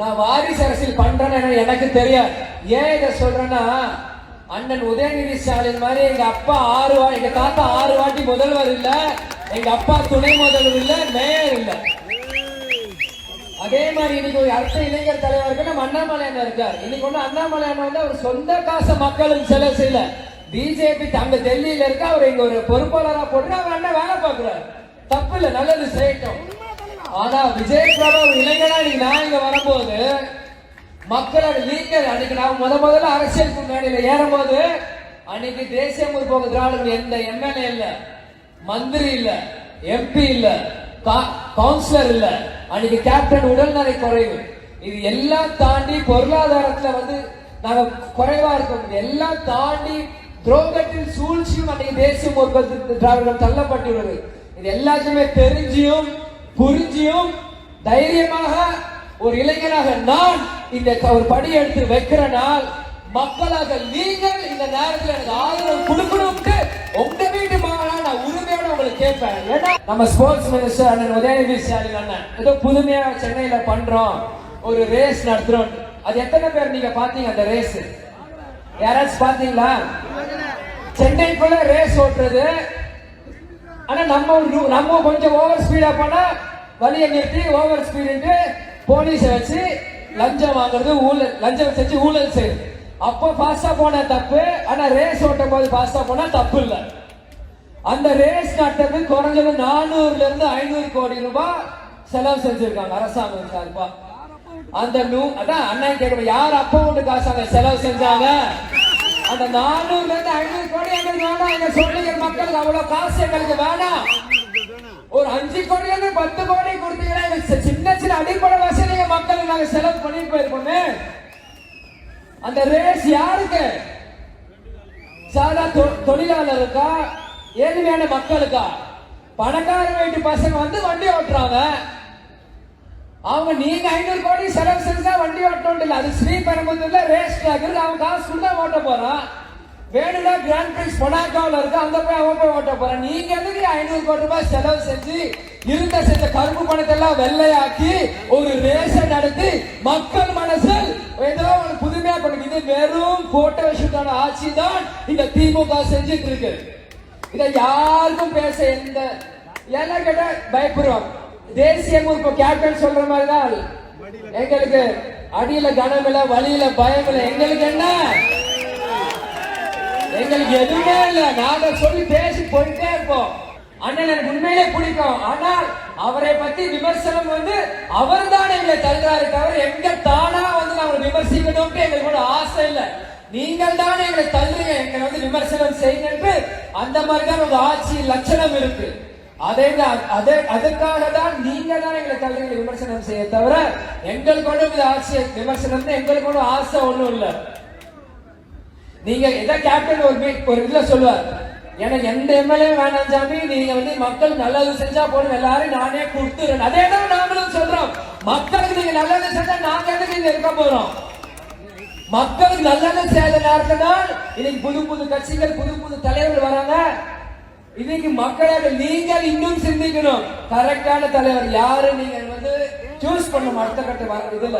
நான் வாரிசு அரசியல் பண்றேன்னு எனக்கு தெரியாது. ஏன் இதை சொல்றேன்னா அண்ணன் உதயநிதி ஸ்டாலின் மாதிரி எங்க அப்பா ஆறு வா எங்க தாத்தா ஆறு வாட்டி முதல்வர் இல்ல எங்க அப்பா துணை முதல்வர் இல்ல மேயர் இல்ல. அதே மாதிரி இன்னைக்கு ஒரு அடுத்த இளைஞர் தலைவருக்கு நம்ம அண்ணாமலை இருக்கார். இன்னைக்கு ஒண்ணு அண்ணாமலை வந்து அவர் சொந்த காசு மக்களுக்கு செலவு சில பிஜேபி அங்க டெல்லியில இருக்க அவர் இங்க ஒரு பொறுப்பாளரா போட்டு அவர் அண்ணன் வேலை பாக்குறாரு தப்பு இல்ல நல்லது செய்யட்டும். ஆனா விஜய் பிரபா ஒரு இளைஞனா இன்னைக்கு நான் இங்க வரும்போது மக்களோட நீங்கள் அன்னைக்கு நான் முத முதல்ல அரசியலுக்கு முன்னாடியில ஏறும்போது அன்னைக்கு தேசிய முற்போக்கு திராவிடம் எந்த எம்எல்ஏ இல்ல மந்திரி இல்ல எம்பி இல்ல கவுன்சிலர் இல்ல அன்னைக்கு கேப்டன் உடல்நலை குறைவு. இது எல்லாம் தாண்டி பொருளாதாரத்துல வந்து நாங்க குறைவா இருக்கோம். எல்லாம் தாண்டி துரோகத்தில் சூழ்ச்சியும் அன்னைக்கு தேசிய முற்போக்கு திராவிடம் தள்ளப்பட்டுள்ளது இது எல்லாத்தையுமே தெரிஞ்சியும் புரிஞ்சியும் தைரியமாக ஒரு இளைஞராக நான் இந்த க- ஒரு படி எடுத்து வைக்கிற நாள் மக்களாக நீங்கள் இந்த நேரத்தில் எனக்கு ஆதரவு கொடுக்கணும்னு உங்க வீட்டு மகனா நான் உரிமையோட உங்களுக்கு கேட்பேன். ஏன்னா நம்ம ஸ்போர்ட்ஸ் மினிஸ்டர் அண்ணன் உதயநிதி ஸ்டாலின் அண்ணன் ஏதோ புதுமையா சென்னையில பண்றோம் ஒரு ரேஸ் நடத்துறோம். அது எத்தனை பேர் நீங்க பாத்தீங்க அந்த ரேஸ் யாராச்சும் பாத்தீங்களா சென்னைக்குள்ள ரேஸ் ஓட்டுறது ஆனா நம்ம நம்ம கொஞ்சம் ஓவர் ஸ்பீடா போனால் வழியை நிறுத்தி ஓவர் ஸ்பீடு போலீஸ் வச்சு லஞ்சம் வாங்குறது ஊழல் லஞ்சம் செஞ்சு ஊழல் செய்யுது அப்போ பாஸ்டா போன தப்பு ஆனா ரேஸ் ஓட்டும் போது பாஸ்டா போனா தப்பு இல்ல. அந்த ரேஸ் நட்டது குறைஞ்சது நானூறுல இருந்து ஐநூறு கோடி ரூபாய் செலவு செஞ்சிருக்காங்க அரசாங்கம் சார்பா. அந்த நூ அதான் அண்ணன் கேட்கணும் யார் அப்பா ஒன்று காசாங்க செலவு செஞ்சாங்க? அந்த நானூறுல இருந்து ஐநூறு கோடி எங்களுக்கு வேணாம் எங்க சொல்லுங்க மக்களுக்கு அவ்வளவு காசு எங்களுக்கு வேணாம் ஒரு அஞ்சு கோடில இருந்து பத்து கோடி கொடுத்தீங்கன்னா எங்க சி- சின்ன சின்ன அடிப்படை வசதிங்க மக்களுக்கு நாங்க செலவு பண்ணிட்டு போயிருக்கோமே. அந்த ரேஸ் யாருக்கு? சாதா தொ- தொழிலாளருக்கா? ஏழ்மையான மக்களுக்கா? பணக்கார வீட்டு பசங்க வந்து வண்டி ஓட்டுறாங்க. அவங்க நீங்க ஐநூறு கோடி செலவு செஞ்சா வண்டி ஓட்டணும் இல்லை அது ஸ்ரீபெரும்புத்தூர்ல ரேஸ் ட்ராக் இருக்கு அவன் காசு கொடுத்தா ஓட்ட போறான் வேணும்னா கிராண்ட் பிரிக்ஸ் பொனாக்காவில் இருக்கு. அந்த போய் அவன் போய் ஓட்ட போறான் நீங்க எதுக்கு ஐநூறு கோடி ரூபாய் செலவு செஞ்சு இருந்த செஞ்ச கருப்பு பணத்தை எல்லாம் வெள்ளையாக்கி ஒரு ரேஸை நடத்தி மக்கள் மனசில் ஏதோ ஒரு புதுமையா பண்ணுங்க இது வெறும் போட்டோ ஷூட்டான ஆட்சி தான் இந்த திமுக செஞ்சுட்டு இருக்கு. இதை யாருக்கும் பேச எந்த எல்லாம் கேட்டால் பயப்படுவாங்க. தேசிய இப்போ கேப்டன் சொல்ற மாதிரி தான் எங்களுக்கு அடியில கனம் இல்ல வழியில பயம் இல்ல எங்களுக்கு என்ன? எங்களுக்கு எதுவுமே இல்ல. நாங்க சொல்லி பேசி போயிட்டே இருப்போம். அண்ணன் எனக்கு உண்மையிலே பிடிக்கும். ஆனால் அவரை பத்தி விமர்சனம் வந்து அவர் தான் எங்களை தருகிறாரு தவிர எங்க தானா வந்து நாங்க விமர்சிக்கணும்ட்டு எங்களுக்கு கூட ஆசை இல்ல. நீங்கள் தான் எங்களை தள்ளுங்க எங்களை வந்து விமர்சனம் செய்யுங்க அந்த மாதிரி தான் உங்க ஆட்சி லட்சணம் இருக்கு. அதை அதை அதுக்காக தான் நீங்க தான் எங்களை தள்ளுறீங்க விமர்சனம் செய்ய தவிர எங்களுக்கு ஒன்றும் இது ஆசை விமர்சனம் எங்களுக்கு ஒன்றும் ஆசை ஒன்றும் இல்லை. நீங்க எதை கேப்டன் ஒரு மீட் ஒரு இதுல சொல்லுவார். எனக்கு எந்த எம்எல்ஏ வேணாம் சாமி நீங்க வந்து மக்கள் நல்லது செஞ்சா போதும் எல்லாரும் நானே கொடுத்துறேன். அதே தான் நாங்களும் சொல்றோம். மக்களுக்கு நீங்க நல்லது செஞ்சா நாங்க எதுக்கு இங்க இருக்க போறோம்? மக்களுக்கு நல்லது செய்த நேரத்துல தான் இன்னைக்கு புது புது கட்சிகள் புது புது தலைவர்கள் வராங்க. இன்னைக்கு மக்களாக நீங்கள் இன்னும் சிந்திக்கணும். கரெக்டான தலைவர் யாரு? நீங்க வந்து சூஸ் பண்ணும் அடுத்த கட்ட இதுல.